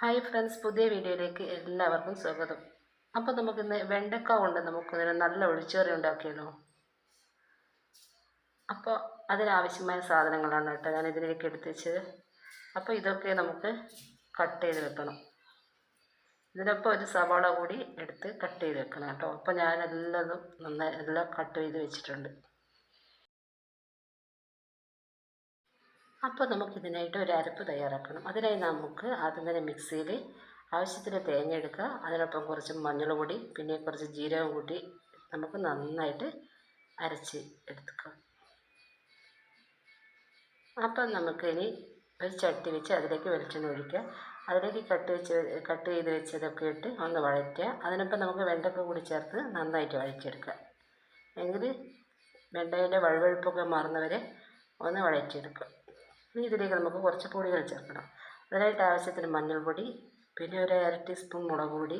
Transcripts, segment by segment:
Hi friends പുതിയ വീഡിയോയിലേക്ക് എല്ലാവർക്കും സ്വാഗതം. അപ്പോൾ നമുക്കിന്ന് വെണ്ടക്ക കൊണ്ട് നമുക്കിതിന് നല്ല ഒഴിച്ചുകറി ഉണ്ടാക്കിയല്ലോ. അപ്പോൾ അതിനാവശ്യമായ സാധനങ്ങളാണ് കേട്ടോ ഞാൻ ഇതിലേക്ക് എടുത്തുവെച്ചത് അപ്പോൾ ഇതൊക്കെ നമുക്ക് കട്ട് ചെയ്ത് വെക്കണം. ഇതിനൊപ്പം ഒരു സവാള കൂടി എടുത്ത് കട്ട് ചെയ്ത് വെക്കണം കേട്ടോ. അപ്പോൾ ഞാൻ എല്ലാതും നന്നായി എല്ലാം കട്ട് ചെയ്ത് വെച്ചിട്ടുണ്ട്. അപ്പോൾ നമുക്കിതിനായിട്ട് ഒരു അരപ്പ് തയ്യാറാക്കണം. അതിനായി നമുക്ക് ആദ്യം തന്നെ മിക്സിയിൽ ആവശ്യത്തിന് തേങ്ങ എടുക്കുക അതിനൊപ്പം കുറച്ച് മഞ്ഞൾ പൊടി പിന്നെ കുറച്ച് ജീരകം കൂട്ടി നമുക്ക് നന്നായിട്ട് അരച്ച് എടുക്കാം അപ്പം നമുക്കിനി ഒരു ചട്ടി വെച്ച് അതിലേക്ക് വെളിച്ചെണ്ണ ഒഴിക്കുക. അതിലേക്ക് കട്ട് വെച്ച് കട്ട് ചെയ്ത് വെച്ചതൊക്കെ ഇട്ട് ഒന്ന് വഴറ്റുക. അതിനൊപ്പം നമുക്ക് വെണ്ടക്ക കൂടി ചേർത്ത് നന്നായിട്ട് വഴറ്റിയെടുക്കുക. എങ്കിൽ വെണ്ടയുടെ വഴുവഴുപ്പൊക്കെ മാറുന്നവരെ ഒന്ന് വഴറ്റിയെടുക്കുക. ഇനി ഇതിലേക്ക് നമുക്ക് കുറച്ച് പൊടികൾ ചേർക്കണം അതിനായിട്ട് ആവശ്യത്തിന് മഞ്ഞൾപ്പൊടി പിന്നെ ഒരു അര ടീസ്പൂൺ മുളക് പൊടി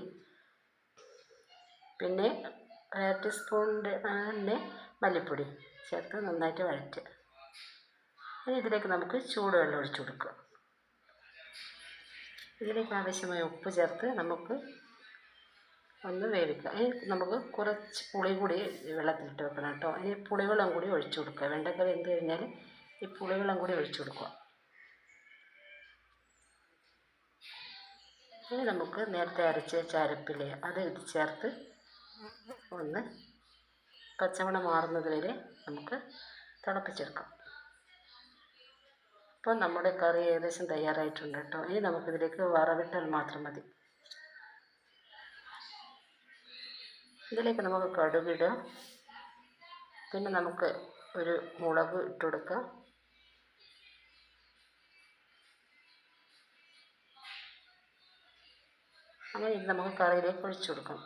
പിന്നെ അര ടീസ്പൂണിന്റെ തന്നെ മല്ലിപ്പൊടി ചേർത്ത് നന്നായിട്ട് വഴറ്റുക. ഇനി ഇതിലേക്ക് നമുക്ക് ചൂടുവെള്ളം ഒഴിച്ചു കൊടുക്കുക ഇതിലേക്ക് ആവശ്യമായ ഉപ്പ് ചേർത്ത് നമുക്ക് ഒന്ന് വേവിക്കുക ഇനി നമുക്ക് കുറച്ച് പുളി കൂടി വെള്ളത്തിലിട്ട് വെക്കണം കേട്ടോ. ഇനി പുളിവെള്ളം കൂടി ഒഴിച്ചു കൊടുക്കുക വെണ്ടക്ക വെന്ത് കഴിഞ്ഞാൽ ഈ പുളിവെള്ളം കൂടി ഒഴിച്ചു കൊടുക്കുക. ഇനി നമുക്ക് നേരത്തെ അരച്ച വെച്ച അരപ്പില്ലേ അത് ഇത് ചേർത്ത് ഒന്ന് പച്ചമണം മാറുന്നത് വരെ നമുക്ക് തിളപ്പിച്ചെടുക്കാം. അപ്പോൾ നമ്മുടെ കറി ഏകദേശം തയ്യാറായിട്ടുണ്ട് കേട്ടോ. ഇനി നമുക്കിതിലേക്ക് വറവിട്ടാൽ മാത്രം മതി. ഇതിലേക്ക് നമുക്ക് കടുകിടുക. പിന്നെ നമുക്ക് ഒരു മുളക് ഇട്ട് കൊടുക്കാം. അങ്ങനെ ഇത് നമുക്ക് കറിയിലേക്ക് ഒഴിച്ചു കൊടുക്കണം.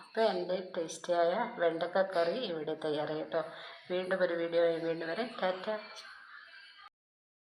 അപ്പോൾ എന്റെ ടേസ്റ്റിയായ വെണ്ടക്ക കറി ഇവിടെ തയ്യാറായി കേട്ടോ. വീണ്ടും ഒരു വീഡിയോ വീണ്ടും വരെ. ടാറ്റ.